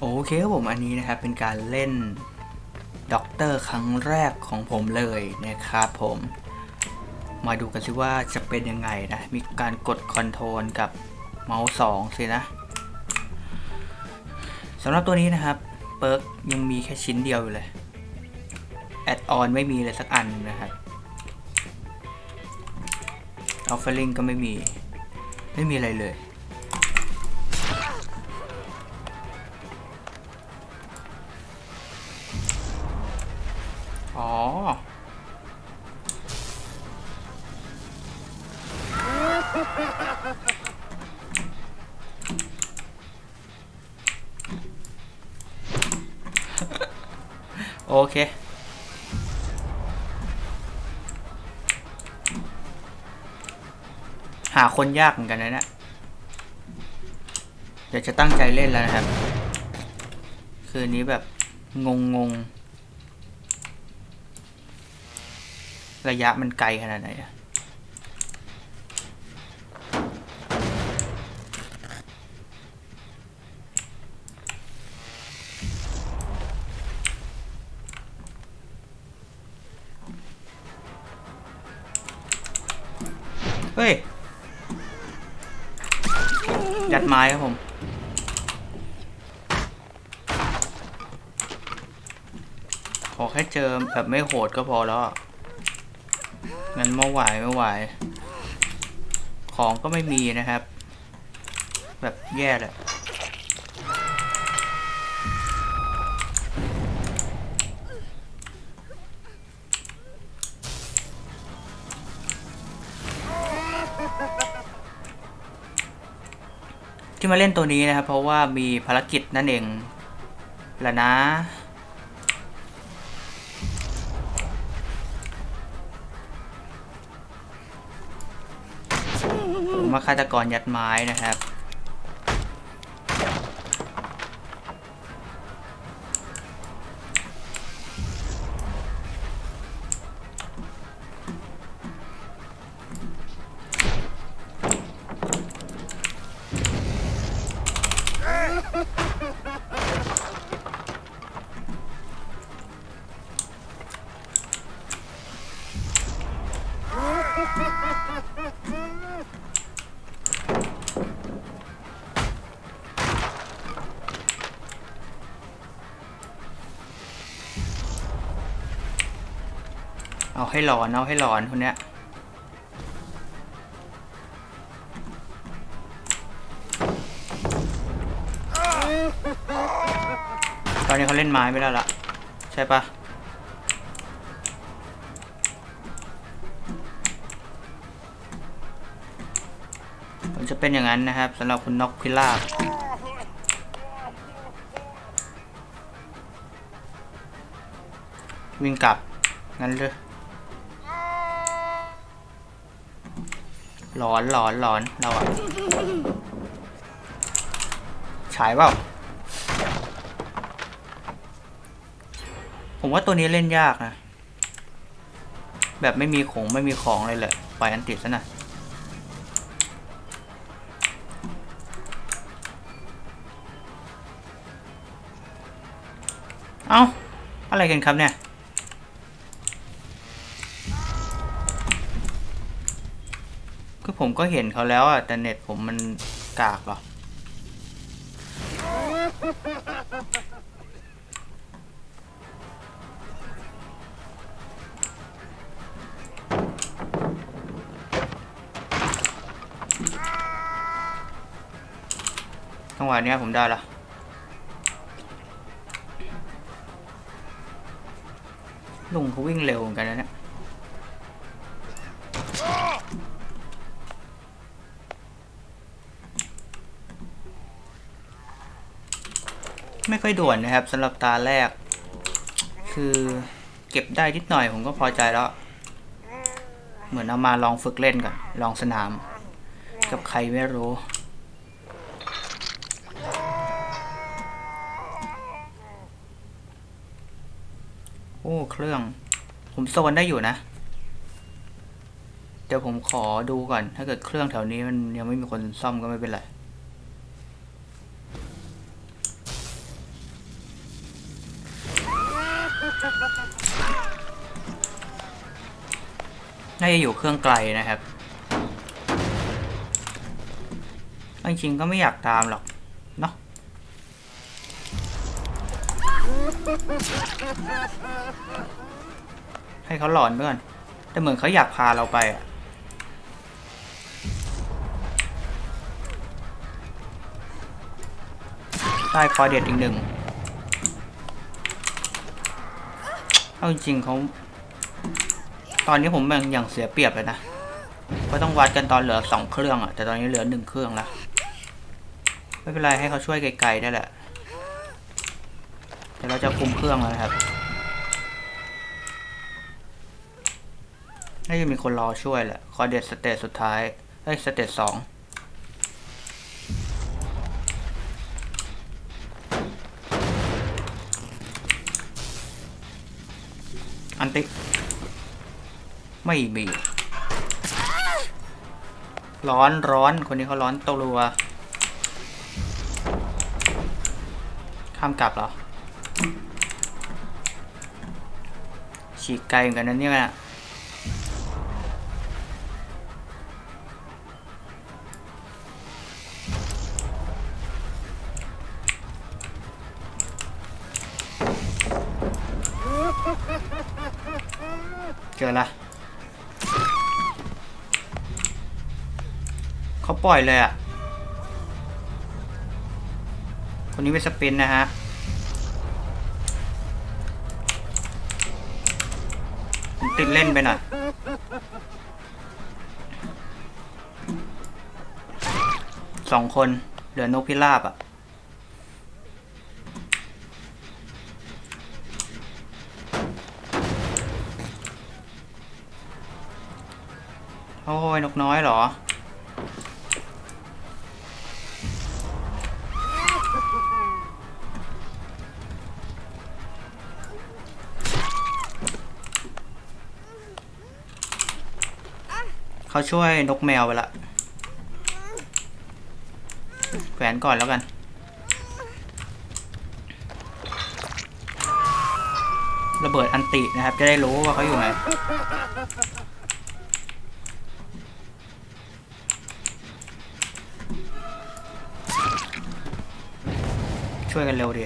โอเคครับผมอันนี้นะครับเป็นการเล่นด็อกเตอร์ครั้งแรกของผมเลยนะครับผมมาดูกันสิว่าจะเป็นยังไงนะ มีการกดคอนโทรลกับเมาส์สองสินะสำหรับตัวนี้นะครับเปิร์กยังมีแค่ชิ้นเดียวอยู่เลยแอดออนไม่มีเลยสักอันนะครับออฟเฟอร์ลิงก็ไม่มี ไม่มีอะไรเลย เค หาคนยากเหมือนกันนะเนี่ยเดี๋ยวจะตั้งใจเล่นแล้วนะครับ คืนนี้แบบงงงๆระยะมันไกลขนาดไหนอะ เฮ้ยยัดไม้ครับผม ขอแค่เจอแบบไม่โหดก็พอแล้ว งั้นไม่ไหวไม่ไหว ของก็ไม่มีนะครับ แบบแย่แหละ ที่มาเล่นตัวนี้นะครับ เพราะว่ามีภารกิจนั่นเองแหละนะมว่าฆาตกรยัดไม้นะครับ เอาให้หลอน เอาให้หลอนคนเนี้ยตอนนี้เขาเล่นไม้ไม่ได้ละใช่ปะมันจะเป็นอย่างนั้นนะครับสำหรับคุณนกพิราบวิ่งกลับ งั้นเลย หลอนหลอนหลอนเราอะฉายเปล่า ผมว่าตัวนี้เล่นยากนะ แบบไม่มีของไม่มีของเลยแหละปล่อยอันติดซะหน่อยเอ้า อะไรกันครับเนี่ย คือผมก็เห็นเขาแล้วอะแต่เน็ตผมมันกากเหรอจังหวะนี้ผมได้ละลุงเขาวิ่งเร็วเหมือนกันนะเนี่ย ไม่ค่อยด่วนนะครับสำหรับตาแรก คือเก็บได้นิดหน่อยผมก็พอใจแล้ว เหมือนเอามาลองฝึกเล่นก่อนลองสนาม กับใครไม่รู้โอ้เครื่อง ผมโซนได้อยู่นะ เดี๋ยวผมขอดูก่อน ถ้าเกิดเครื่องแถวนี้มันยังไม่มีคนซ่อมก็ไม่เป็นไร น่าจะอยู่เครื่องไกลนะครับจริงๆก็ไม่อยากตามหรอก เนาะให้เขาหลอนไปก่อนแต่เหมือนเขาอยากพาเราไปอะได้คอเด็ดอีกหนึ่งเอาจริงเขา ตอนนี้ผมแบ่งอย่างเสียเปรียบเลยนะก็ต้องวัดกันตอนเหลือสองเครื่องอะแต่ตอนนี้เหลือหนึ่งเครื่องแล้วไม่เป็นไรให้เขาช่วยไกลๆได้แหละเดี๋ยวเราจะคุมเครื่องแล้วนะครับน่าจะมีคนรอช่วยแหละ คอเด็ดสเตจสุดท้ายเอ้ยสเตจสอง อันติ ไม่มี ร้อนร้อนคนนี้เขาร้อนตัวรัวข้ามกลับเหรอฉีกไกลเหมือนกันนะเนี่ย เขาปล่อยเลยอะคนนี้เป็นสปินนะฮะติดเล่นไปหน่อยสองคน เหลือนกพิราบอะโอ้ยนกน้อยเหรอ เขาช่วยนกแมวไปละแขวนก่อนแล้วกัน ระเบิดอันตินะครับ จะได้รู้ว่าเขาอยู่ไหนช่วยกันเร็วดิ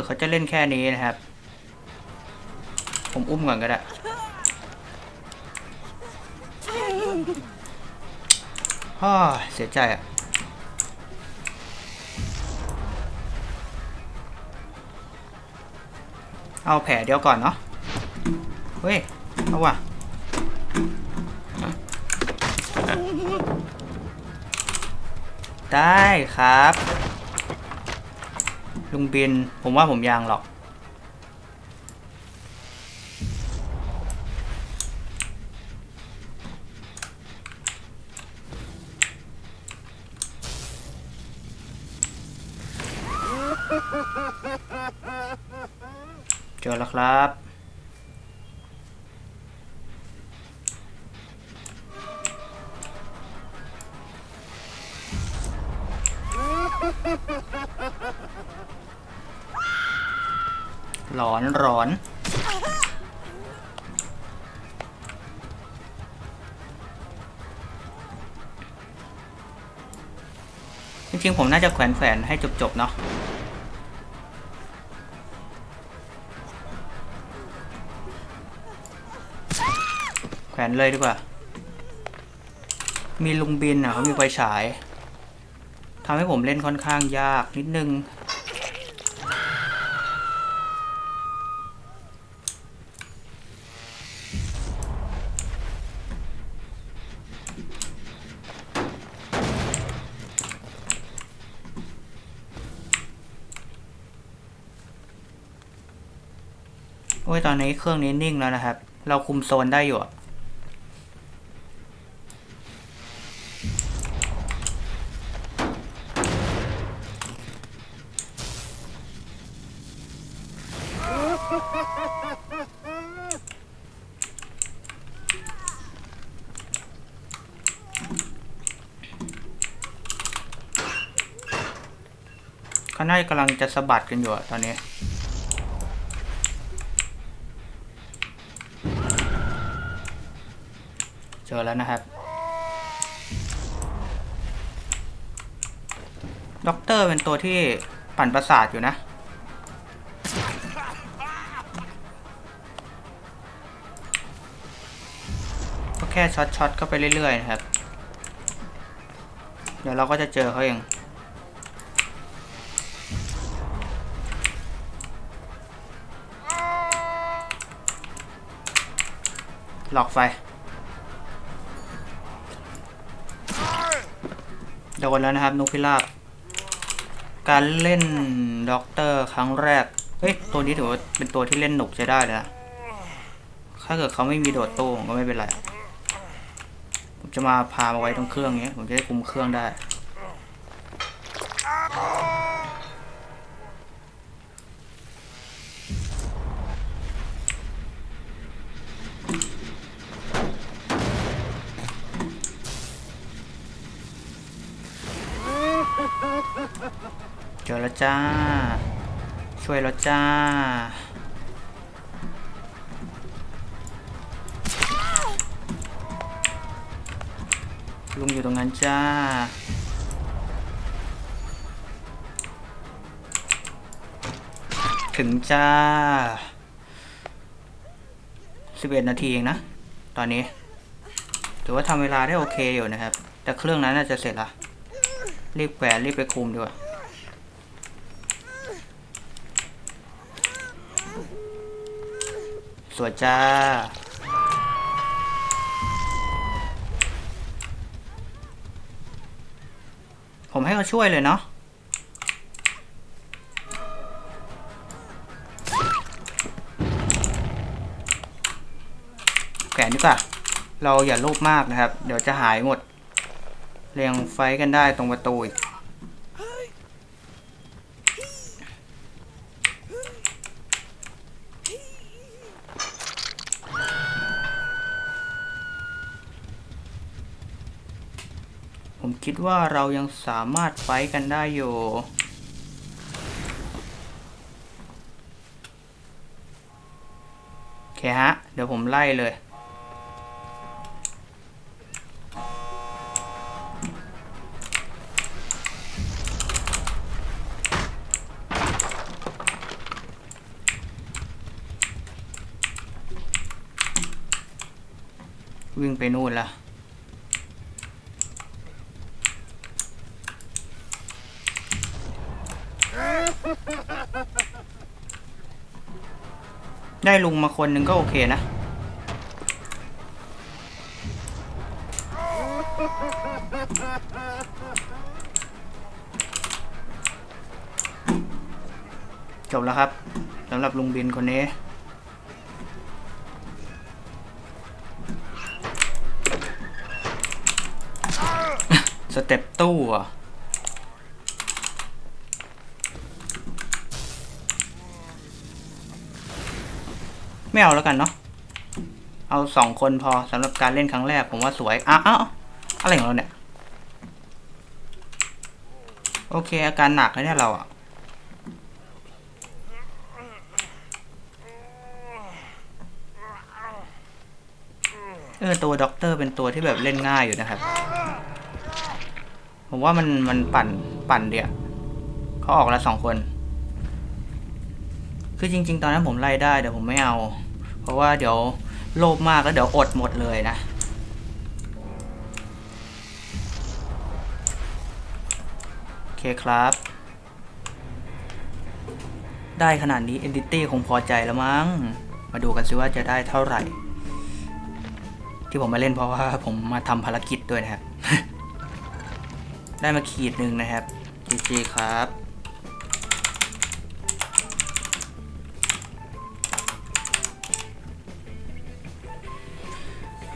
เกิดเขาจะเล่นแค่นี้นะครับ ผมอุ้มก่อนก็ได้ฮ่าเสียใจอะเอาแผลเดียวก่อนเนาะ เฮ้ย เอาว่ะ ได้ครับ ลุงบินผมว่าผมยางหรอก เจอแล้วครับ ร้อนจริงๆผมน่าจะแขวนแขวนให้จบๆเนาะแขวนเลยดีกว่า มีลุงบินอะเขามีไฟฉายทำให้ผมเล่นค่อนข้างยากนิดนึง ตอนนี้เครื่องนี้นิ่งแล้วนะครับ เราคุมโซนได้อยู่เขาน่ากำลังจะสะบัดกันอยู่ตอนนี้ เจอแล้วนะครับด็อกเตอร์เป็นตัวที่ปั่นประสาทอยู่นะ ก็แค่ช็อตช็อตๆเข้าไปเรื่อยๆนะครับ เดี๋ยวเราก็จะเจอเขาเองหลอกไฟ โดนแล้วนะครับนุกพิราบ การเล่นด็อกเตอร์ครั้งแรก เฮ้ย ตัวนี้ถือว่าเป็นตัวที่เล่นหนุกใช้ได้เลยนะ ถ้าเกิดเขาไม่มีโดดตู้ผมก็ไม่เป็นไร ผมจะมาพามาไว้ตรงเครื่องนี้ ผมจะได้คุมเครื่องได้ เจ้า ช่วยแล้วจ้า ลุงอยู่ตรงนั้นจ้า ถึงจ้า11นาทีเองนะ ตอนนี้ ถือว่าทำเวลาได้โอเคอยู่นะครับ แต่เครื่องนั้นน่าจะเสร็จละรีบแขวนรีบไปคุมดีกว่า สวยจ้า ผมให้เขาช่วยเลยเนาะแขวนดีกว่า เราอย่าลูบมากนะครับ เดี๋ยวจะหายหมด เรียงไฟกันได้ตรงประตูอีก ผม คิดว่าเรายังสามารถไฟกันได้อยู่โอเคฮะ เดี๋ยวผมไล่เลย วิ่งไปนู่นละ ได้ลุงมาคนหนึ่งก็โอเคนะ จบแล้วครับสำหรับลุงบินคนนี้สเต็ปตู้อะ ไม่เอาแล้วกันเนาะเอาสองคนพอสำหรับการเล่นครั้งแรกผมว่าสวยอ้าวอะไรของเราเนี่ย โอเค อาการหนักแล้วเนี่ยเราอะเออตัวด็อกเตอร์เป็นตัวที่แบบเล่นง่ายอยู่นะครับ ผมว่ามันมันปั่นปั่นเดียวเขาออกแล้วสองคน คือจริง ๆ ตอนนั้นผมไล่ได้แต่ผมไม่เอา ราะว่าเดี๋ยวโลภมากแล้วเดี๋ยวอดหมดเลยนะ โอเคครับ ได้ขนาดนี้ Entity คงพอใจแล้วมั้ง มาดูกันซิว่าจะได้เท่าไหร่ ที่ผมมาเล่นเพราะว่าผมมาทำภารกิจด้วยนะครับ ได้มาขีดหนึ่งนะครับ GG ครับ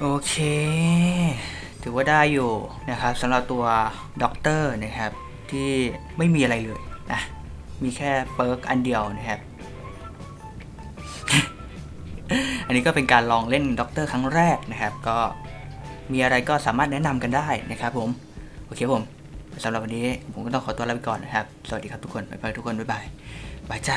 โอเค ถือว่าได้อยู่นะครับสำหรับตัวด็อกเตอร์นะครับ ที่ไม่มีอะไรเลยนะมีแค่เปิร์กอันเดียวนะครับ อันนี้ก็เป็นการลองเล่นด็อกเตอร์ครั้งแรกนะครับ ก็มีอะไรก็สามารถแนะนำกันได้นะครับผม โอเคผมสำหรับวันนี้ผมก็ต้องขอตัวลาไปก่อนนะครับ สวัสดีครับทุกคน บ๊ายบายทุกคน บ๊ายบาย บายจ้า